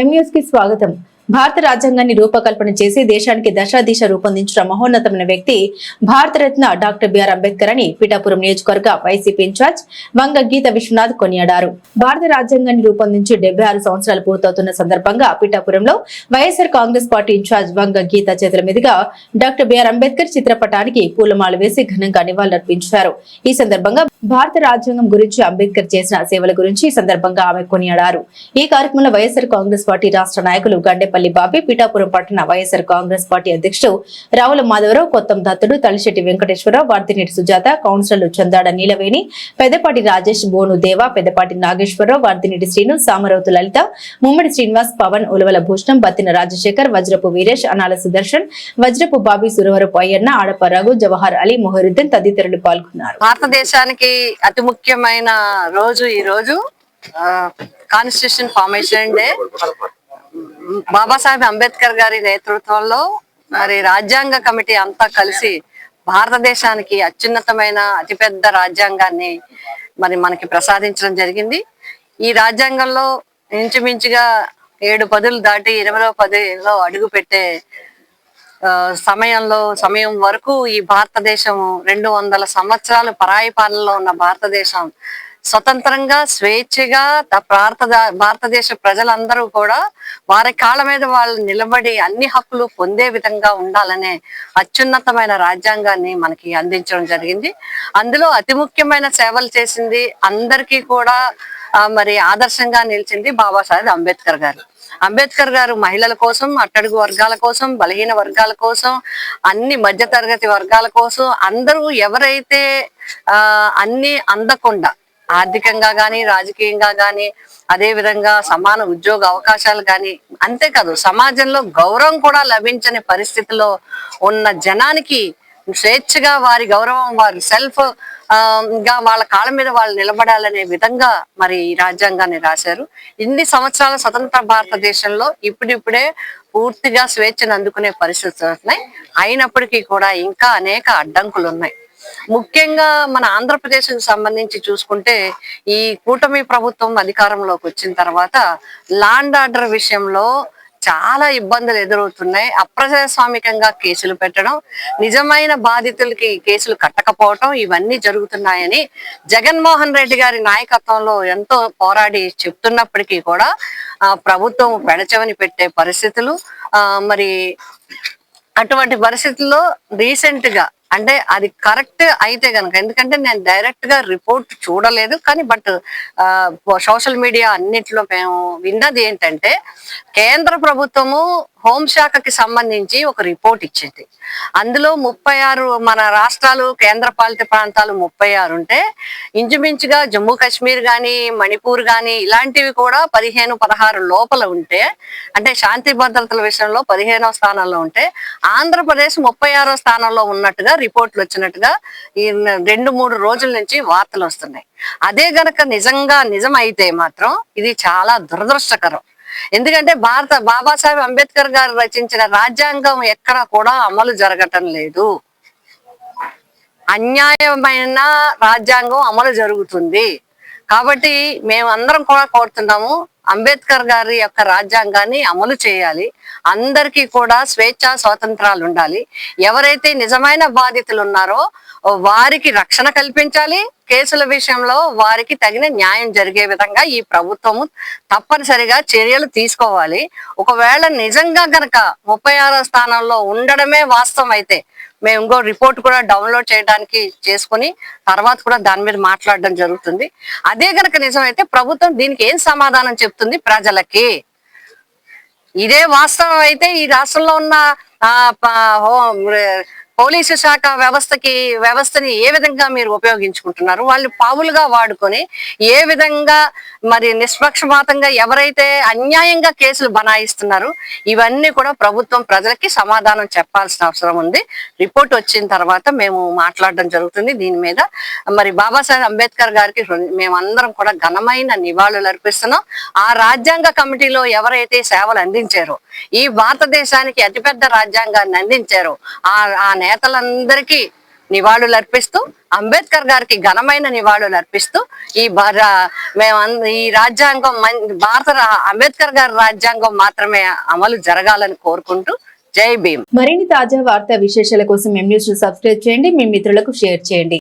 ఎంన్యూస్కి స్వాగతం. భారత రాజ్యాంగాన్ని రూపకల్పన చేసి దేశానికి దశాదిశ రూపొందించిన మహోన్నతమైన వ్యక్తి భారతరత్న డాక్టర్ బిఆర్ అంబేద్కర్ అని పిఠాపురం నియోజకవర్గ YCP in charge Vanga Geetha Viswanath కొనియాడారు. భారత రాజ్యాంగాన్ని రూపొందించి డెబ్బై ఆరు సంవత్సరాలు పూర్తవుతున్న సందర్భంగా పిఠాపురంలో YSR Congress party in charge Vanga Geetha చేతుల మీదుగా డాక్టర్ బిఆర్ అంబేద్కర్ చిత్రపటానికి పూలమాల వేసి ఘనంగా నివాళులర్పించారు. ఈ సందర్భంగా భారత రాజ్యాంగం గురించి అంబేద్కర్ చేసిన సేవల గురించి ఈ సందర్భంగా ఆమె కొనియాడారు. ఈ కార్యక్రమంలో వైఎస్ఆర్ కాంగ్రెస్ పార్టీ రాష్ట్ర నాయకులు గండేపల్లి బాబి పిఠాపురం పట్టణ వైఎస్ఆర్ కాంగ్రెస్ పార్టీ అధ్యక్షుడు రావుల మాధవరావు కొత్తం దత్తుడు తలిశెట్టి వెంకటేశ్వరరావు వార్తినేటి సుజాత కౌన్సిలర్లు చందాడ నీలవేణి పెద్దపాటి రాజేష్ బోను దేవ పెద్దపాటి నాగేశ్వరరావు వార్తినేటి శ్రీను సామరవతు లలిత ముమ్మడి శ్రీనివాస్ పవన్ ఉలవల భూషణం బత్తిన రాజశేఖర్ వజ్రపు వీరేష్ అనాల సుదర్శన్ వజ్రపు బాబి సురవరపు అయ్యన్న ఆడప రఘు జవహర్ అలీ మొహరుద్దీన్ తదితరులు పాల్గొన్నారు. భారతదేశానికి అతి ముఖ్యమైన రోజు ఈ రోజు constitution formation day Babasaheb Ambedkar గారి నేతృత్వంలో మరి రాజ్యాంగ కమిటీ అంతా కలిసి భారతదేశానికి అత్యున్నతమైన అతిపెద్ద రాజ్యాంగాన్ని మరి మనకి ప్రసాదించడం జరిగింది. ఈ రాజ్యాంగంలో ఇంచుమించుగా ఏడు పదులు దాటి ఇరవై పదిలో అడుగు పెట్టే సమయంలో సమయం వరకు ఈ భారతదేశం రెండు వందల సంవత్సరాలు పరాయి పాలనలో ఉన్న భారతదేశం స్వతంత్రంగా స్వేచ్ఛగా భారత భారతదేశ ప్రజలందరూ కూడా వారి కాళ్ళ మీద వాళ్ళు నిలబడి అన్ని హక్కులు పొందే విధంగా ఉండాలనే అత్యున్నతమైన రాజ్యాంగాన్ని మనకి అందించడం జరిగింది. అందులో అతి ముఖ్యమైన సేవలు చేసింది అందరికీ కూడా మరి ఆదర్శంగా నిలిచింది బాబాసాహెబ్ అంబేద్కర్ గారు. అంబేద్కర్ గారు మహిళల కోసం అట్టడుగు వర్గాల కోసం బలహీన వర్గాల కోసం అన్ని మధ్యతరగతి వర్గాల కోసం అందరూ ఎవరైతే ఆ అన్ని అందకుండా ఆర్థికంగా గాని రాజకీయంగా గాని అదే విధంగా సమాన ఉద్యోగ అవకాశాలు గాని అంతేకాదు సమాజంలో గౌరవం కూడా లభించని పరిస్థితిలో ఉన్న జనానికి స్వేచ్ఛగా వారి గౌరవం వారి సెల్ఫ్గా వాళ్ళ కాళ్ళ మీద వాళ్ళు నిలబడాలనే విధంగా మరి ఈ రాజ్యాంగాన్ని రాశారు. ఇన్ని సంవత్సరాల స్వతంత్ర భారతదేశంలో ఇప్పుడిప్పుడే పూర్తిగా స్వేచ్ఛను అందుకునే పరిస్థితులు ఉన్నాయి అయినప్పటికీ కూడా ఇంకా అనేక అడ్డంకులు ఉన్నాయి. ముఖ్యంగా మన ఆంధ్రప్రదేశ్కు సంబంధించి చూసుకుంటే ఈ కూటమి ప్రభుత్వం అధికారంలోకి వచ్చిన తర్వాత లాండ్ ఆర్డర్ విషయంలో చాలా ఇబ్బందులు ఎదురవుతున్నాయి. అప్రజాస్వామికంగా కేసులు పెట్టడం నిజమైన బాధితులకి కేసులు కట్టకపోవటం ఇవన్నీ జరుగుతున్నాయని జగన్మోహన్ రెడ్డి గారి నాయకత్వంలో ఎంతో పోరాడి చెప్తున్నప్పటికీ కూడా ప్రభుత్వం పెడచవని పెట్టే పరిస్థితులు ఆ మరి అటువంటి పరిస్థితుల్లో రీసెంట్గా అంటే అది కరెక్ట్ అయితే గనక ఎందుకంటే నేను డైరెక్ట్గా రిపోర్ట్ చూడలేదు. కానీ బట్ సోషల్ మీడియా అన్నిట్లో మేము విన్నది ఏంటంటే కేంద్ర ప్రభుత్వము హోంశాఖకి సంబంధించి ఒక రిపోర్ట్ ఇచ్చింది. అందులో ముప్పై ఆరు మన రాష్ట్రాలు కేంద్ర పాలిత ప్రాంతాలు ముప్పై ఆరు ఉంటే ఇంచుమించుగా జమ్మూ కాశ్మీర్ కానీ మణిపూర్ కానీ ఇలాంటివి కూడా పదిహేను పదహారు లోపల ఉంటే అంటే శాంతి భద్రతల విషయంలో పదిహేనవ స్థానంలో ఉంటే ఆంధ్రప్రదేశ్ ముప్పై ఆరో స్థానంలో ఉన్నట్టుగా రిపోర్ట్లు వచ్చినట్టుగా ఈ రెండు మూడు రోజుల నుంచి వార్తలు వస్తున్నాయి. అదే గనక నిజంగా నిజం అయితే మాత్రం ఇది చాలా దురదృష్టకరం. ఎందుకంటే భారత బాబాసాహెబ్ అంబేద్కర్ గారు రచించిన రాజ్యాంగం ఎక్కడ కూడా అమలు జరగటం లేదు. అన్యాయమైన రాజ్యాంగం అమలు జరుగుతుంది. కాబట్టి మేము అందరం కూడా కోరుతున్నాము అంబేద్కర్ గారి యొక్క రాజ్యాంగాన్ని అమలు చేయాలి. అందరికీ కూడా స్వేచ్ఛ స్వాతంత్రాలు ఉండాలి. ఎవరైతే నిజమైన బాధితులు ఉన్నారో వారికి రక్షణ కల్పించాలి. కేసుల విషయంలో వారికి తగిన న్యాయం జరిగే విధంగా ఈ ప్రభుత్వము తప్పనిసరిగా చర్యలు తీసుకోవాలి. ఒకవేళ నిజంగా గనక ముప్పై ఆరో స్థానంలో ఉండడమే వాస్తవం అయితే మేము ఇంకో రిపోర్ట్ కూడా డౌన్లోడ్ చేయడానికి చేసుకుని తర్వాత కూడా దాని మీద మాట్లాడడం జరుగుతుంది. అదే గనక నిజమైతే ప్రభుత్వం దీనికి ఏం సమాధానం చెప్తుంది ప్రజలకి? ఇదే వాస్తవం అయితే ఈ రాష్ట్రంలో ఉన్న ఆ, పోలీసు శాఖ వ్యవస్థకి వ్యవస్థని ఏ విధంగా మీరు ఉపయోగించుకుంటున్నారు? వాళ్ళు పావులుగా వాడుకొని ఏ విధంగా మరి నిష్పక్షపాతంగా ఎవరైతే అన్యాయంగా కేసులు బనాయిస్తున్నారు ఇవన్నీ కూడా ప్రభుత్వం ప్రజలకి సమాధానం చెప్పాల్సిన అవసరం ఉంది. రిపోర్ట్ వచ్చిన తర్వాత మేము మాట్లాడడం జరుగుతుంది. దీని మీద మరి బాబాసాహెబ్ అంబేద్కర్ గారికి మేము మేమందరం కూడా ఘనమైన నివాళులు అర్పిస్తున్నాం. ఆ రాజ్యాంగ కమిటీలో ఎవరైతే సేవలు అందించారో ఈ భారతదేశానికి అతిపెద్ద రాజ్యాంగాన్ని అందించారో ఆ ఆ నేతలందరికీ నివాళులు అర్పిస్తూ అంబేద్కర్ గారికి ఘనమైన నివాళులు అర్పిస్తూ ఈ భార- ఈ రాజ్యాంగం మన్- భారత అంబేద్కర్ గారి రాజ్యాంగం మాత్రమే అమలు జరగాలని కోరుకుంటూ జై భీమ్. మరిన్ని తాజా వార్తా విశేషాల కోసం మేము న్యూస్ సబ్స్క్రైబ్ చేయండి. మీ మిత్రులకు షేర్ చేయండి.